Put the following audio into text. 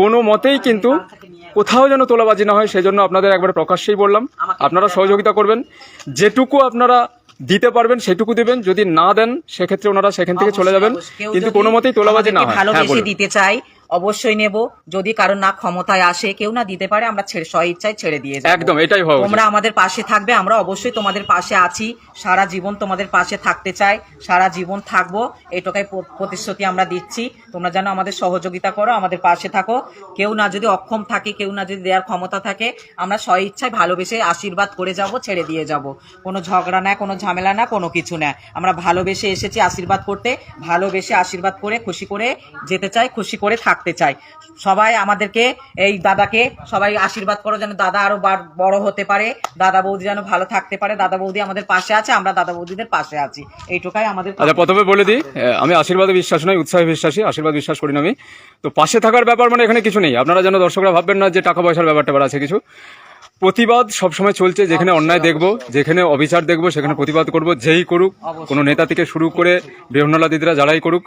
কোনো মতেই কিন্তু কোথাও যেন তোলাবাজি না হয় সেজন্য আপনাদের একবার প্রকাশ্যেই বললাম। আপনারা সহযোগিতা করবেন। যেটুকু আপনারা দিতে পারবেন সেটুকু দিবেন। যদি না দেন সেক্ষেত্রে ওনারা সেখান থেকে চলে যাবেন। কিন্তু কোনো মতেই তোলাবাজি না হয়। হ্যাঁ দিতে চাই অবশ্যই নেব। যদি কারণ না ক্ষমতায় আসে কেউ না দিতে পারে আমরা ছেড়ে স্ব ইচ্ছায় ছেড়ে দিয়ে যাব। একদম এটাই উচিত। তোমরা আমাদের পাশে থাকবে আমরা অবশ্যই তোমাদের পাশে আছি। সারা জীবন তোমাদের পাশে থাকতে চাই সারা জীবন থাকব। এটুকাই প্রতিশ্রুতি আমরা দিচ্ছি। তোমরা যেন আমাদের সহযোগিতা করো আমাদের পাশে থাকো। কেউ না যদি অক্ষম থাকে কেউ না যদি দেওয়ার ক্ষমতা থাকে আমরা স্ব ইচ্ছায় ভালোবেসে আশীর্বাদ করে যাব ছেড়ে দিয়ে যাব। কোনো ঝগড়া না কোনো ঝামেলা না কোনো কিছু না আমরা ভালোবেসে এসেছি আশীর্বাদ করতে ভালোবেসে আশীর্বাদ করে খুশি করে যেতে চাই খুশি করে থাকতে চাই। সবাই আমাদেরকে এই দাদাকে সবাই আশীর্বাদ করো যেন দাদা আরও বার- বড় হতে পারে। দাদা বৌদি যেন ভালো থাকতে পারে। দাদা বৌদি আমাদের পাশে আছে আমরা দাদা বৌদিদের পাশে আছি। এইটুকাই আমাদের আচ্ছা প্রথমে বলে দিই আমি আশীর্বাদে বিশ্বাস নই উৎসাহে বিশ্বাসী আশীর্বাদ বিশ্বাস করি না আমি। তো পাশে থাকার ব্যাপার মানে এখানে কিছু নেই। আপনারা যেন দর্শকরা ভাববেন না যে টাকা পয়সার ব্যাপারটা আছে কিছু। প্রতিবাদ সবসময় চলছে যেখানে অন্যায় দেখব যেখানে অবিচার দেখব সেখানে প্রতিবাদ করব যেই করুক। কোনো নেতা থেকে শুরু করে বেহনালা দিদিরা যারাই করুক